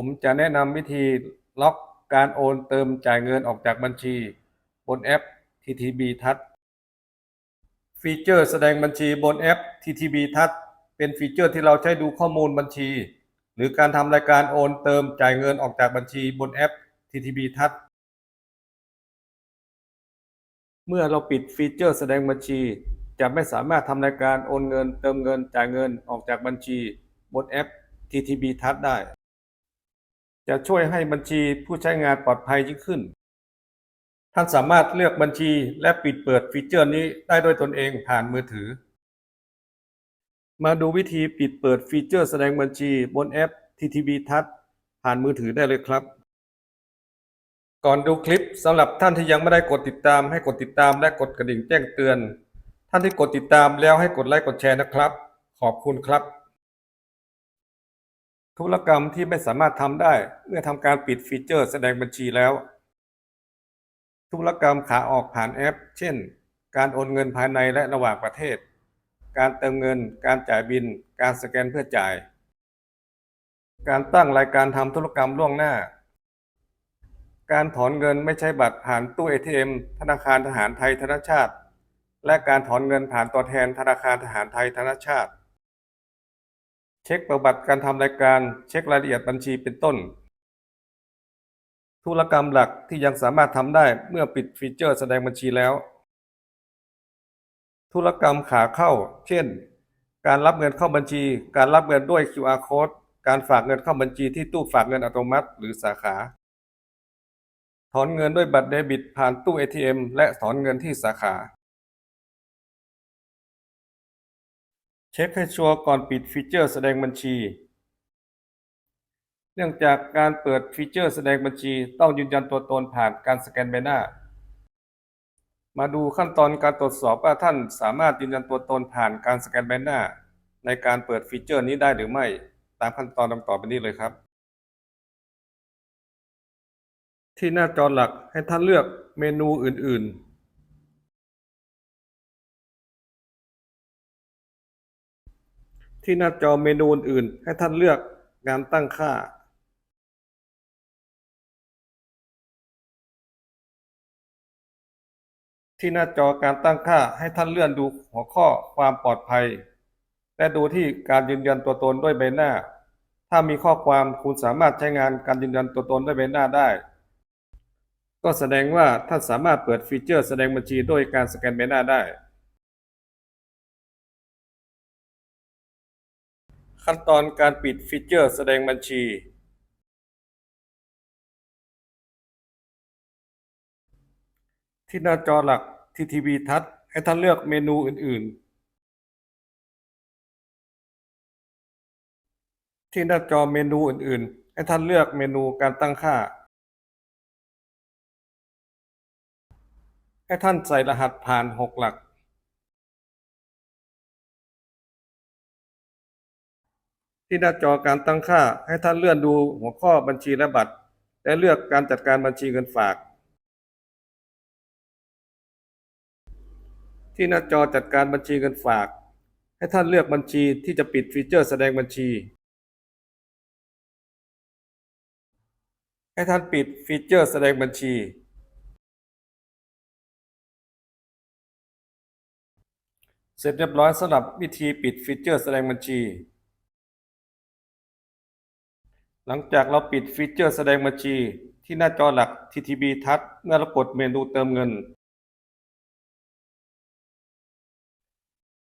ผมจะแนะนำวิธีล็อกการโอนเติมจ่ายเงินออกจากบัญชี บนแอป TTB Touch ฟีเจอร์แสดงบัญชีบนแอป TTB Touch เป็นฟีเจอร์ที่เราใช้ดูข้อมูลบัญชี หรือการทำรายการโอนเติมจ่ายเงินออกจากบัญชีบนแอป TTB Touch เมื่อเราปิดฟีเจอร์แสดงบัญชี จะไม่สามารถทำรายการโอนเงินเติมเงินจ่ายเงินออกจากบัญชี บนแอป TTB Touch ได้ จะช่วยให้บัญชีผู้ใช้งานปลอดภัยยิ่งขึ้น ท่านสามารถเลือกบัญชีและปิดเปิดฟีเจอร์นี้ได้ด้วยตนเองผ่านมือถือ มาดูวิธีปิดเปิดฟีเจอร์แสดงบัญชีบนแอป TTB Touch ผ่านมือถือได้เลยครับ ก่อนดูคลิปสำหรับท่านที่ยังไม่ได้กดติดตามให้กดติดตามและกดกระดิ่งแจ้งเตือน ท่านที่กดติดตามแล้วให้กดไลค์กดแชร์นะครับ ขอบคุณครับ ธุรกรรมที่ไม่สามารถทำได้เมื่อทำการปิดฟีเจอร์แสดงบัญชีแล้ว ธุรกรรมขาออกผ่านแอป เช่น การโอนเงินภายในและระหว่างประเทศ การเติมเงิน การจ่ายบิน การสแกนเพื่อจ่าย การตั้งรายการทำธุรกรรมล่วงหน้า การถอนเงินไม่ใช้บัตรผ่านตู้ ATM ธนาคารทหารไทยธนชาติ และการถอนเงินผ่านตัวแทนธนาคารทหารไทยธนชาติ เช็คประวัติการทำรายการ เช็ครายละเอียดบัญชีเป็นต้น ธุรกรรมหลักที่ยังสามารถทำได้เมื่อปิดฟีเจอร์แสดงบัญชีแล้ว ธุรกรรมขาเข้า เช่น การรับเงินเข้าบัญชี การรับเงินด้วย QR code การฝากเงินเข้าบัญชีที่ตู้ฝากเงินอัตโนมัติหรือสาขา ถอนเงินด้วยบัตรเดบิตผ่านตู้ ATM และถอนเงินที่สาขา ช็คให้ชัวร์ก่อนปิดฟีเจอร์แสดงบัญชี เนื่องจากการเปิดฟีเจอร์แสดงบัญชี ต้องยืนยันตัวตนผ่านการสแกนใบหน้า มาดูขั้นตอนการตรวจสอบว่าท่านสามารถยืนยันตัวตนผ่านการสแกนใบหน้า ในการเปิดฟีเจอร์นี้ได้หรือไม่ ตามขั้นตอนดังต่อไปนี้เลยครับ ที่หน้าจอหลักให้ท่านเลือกเมนูอื่น ๆ ที่หน้าจอเมนูอื่น ๆ ให้ท่านเลือกงานตั้งค่าที่หน้าจอการตั้งค่าให้ท่านเลื่อนดูหัวข้อความปลอดภัย และดูที่การยืนยันตัวตนด้วยใบหน้า ถ้ามีข้อความคุณสามารถใช้งานการยืนยันตัวตนด้วยใบหน้าได้ ก็แสดงว่าท่านสามารถเปิดฟีเจอร์แสดงบัญชีด้วยการสแกนใบหน้าได้ ขั้นตอนการปิดฟีเจอร์แสดงบัญชี ที่หน้าจอหลัก TTB Touch ให้ท่านเลือกเมนูอื่น ๆ ที่หน้าจอเมนูอื่น ๆ ให้ท่านเลือกเมนูการตั้งค่า ให้ท่านใส่รหัสผ่าน 6 หลัก ที่หน้าจอการตั้งค่าให้ท่านเลื่อนดูหัวข้อบัญชีและบัตร และเลือกการจัดการบัญชีเงินฝาก ที่หน้าจอจัดการบัญชีเงินฝาก ให้ท่านเลือกบัญชีที่จะปิดฟีเจอร์แสดงบัญชี ให้ท่านปิดฟีเจอร์แสดงบัญชี เสร็จเรียบร้อยสำหรับวิธีปิดฟีเจอร์แสดงบัญชี หลังจากเราปิดฟีเจอร์แสดงบัญชีที่หน้าจอหลัก TTB Touch เมื่อเรากดเมนูเติมเงิน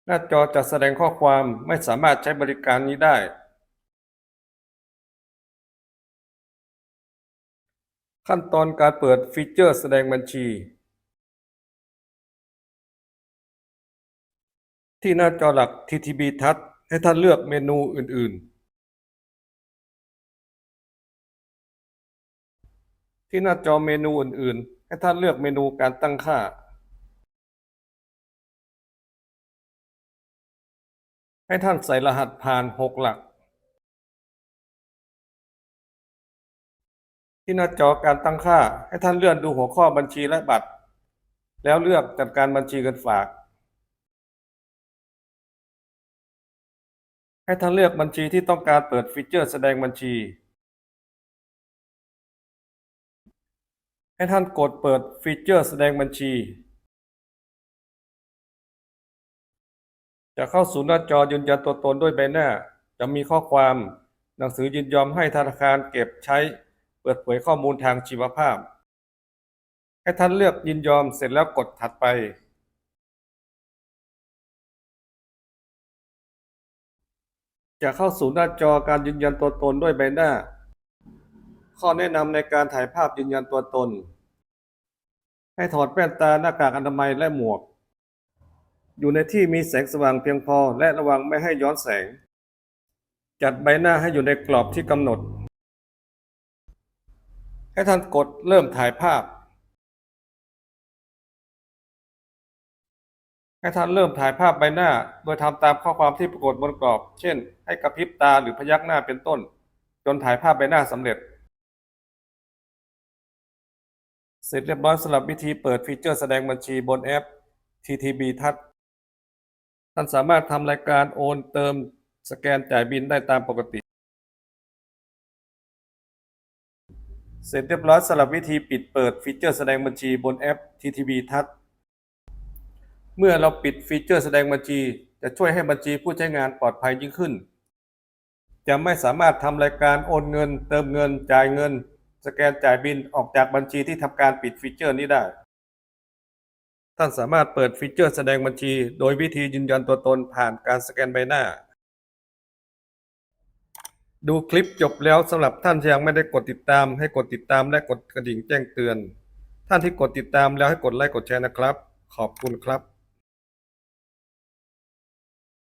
หน้าจอจะแสดงข้อความไม่สามารถใช้บริการนี้ได้ ขั้นตอนการเปิดฟีเจอร์แสดงบัญชี ที่หน้าจอหลัก TTB Touch ให้ท่านเลือกเมนูอื่น ๆ ที่หน้าจอเมนูอื่น ๆ ให้ท่านเลือกเมนูการตั้งค่าให้ท่านใส่รหัสผ่าน 6 หลัก ที่หน้าจอการตั้งค่าให้ท่านเลื่อนดูหัวข้อบัญชีและบัตร แล้วเลือกจัดการบัญชีเงินฝาก ให้ท่านเลือกบัญชีที่ต้องการเปิดฟีเจอร์แสดงบัญชี ให้ท่านกดเปิดฟีเจอร์แสดงบัญชี จะเข้าสู่หน้าจอยืนยันตัวตนด้วยใบหน้า จะมีข้อความหนังสือยินยอมให้ธนาคารเก็บใช้เปิดเผยข้อมูลทางชีวภาพ ให้ท่านเลือกยินยอมเสร็จแล้วกดถัดไป จะเข้าสู่หน้าจอการยืนยันตัวตนด้วยใบหน้า ข้อแนะนำในการถ่ายภาพยืนยันตัวตน ให้ถอดแว่นตาหน้ากากอนามัยและหมวก อยู่ในที่มีแสงสว่างเพียงพอและระวังไม่ให้ย้อนแสง จัดใบหน้าให้อยู่ในกรอบที่กำหนด ให้ท่านกดเริ่มถ่ายภาพ ให้ท่านเริ่มถ่ายภาพใบหน้า โดยทำตามข้อความที่ปรากฏบนกรอบ เช่น ให้กระพริบตาหรือพยักหน้าเป็นต้น จนถ่ายภาพใบหน้าสำเร็จ เสร็จเรียบร้อยสำหรับวิธีเปิดฟีเจอร์แสดงบัญชีบนแอป TTB ทัศท่านสามารถทำรายการโอนเติมสแกนจ่ายบินได้ตามปกติ เสร็จเรียบร้อยสำหรับวิธีปิดเปิดฟีเจอร์แสดงบัญชีบนแอป TTB ทัศเมื่อเราปิดฟีเจอร์แสดงบัญชี จะช่วยให้บัญชีผู้ใช้งานปลอดภัยยิ่งขึ้น จะไม่สามารถทำรายการโอนเงิน เติมเงิน จ่ายเงิน สแกนจ่ายบินออกจากบัญชีที่ทำการปิดฟีเจอร์นี้ได้ ท่านสามารถเปิดฟีเจอร์แสดงบัญชี โดยวิธียืนยันตัวตนผ่านการสแกนใบหน้า ดูคลิปจบแล้วสำหรับท่านที่ยังไม่ได้กดติดตาม ให้กดติดตามและกดกระดิ่งแจ้งเตือน ท่านที่กดติดตามแล้วให้กดไลค์กดแชร์นะครับ ขอบคุณครับ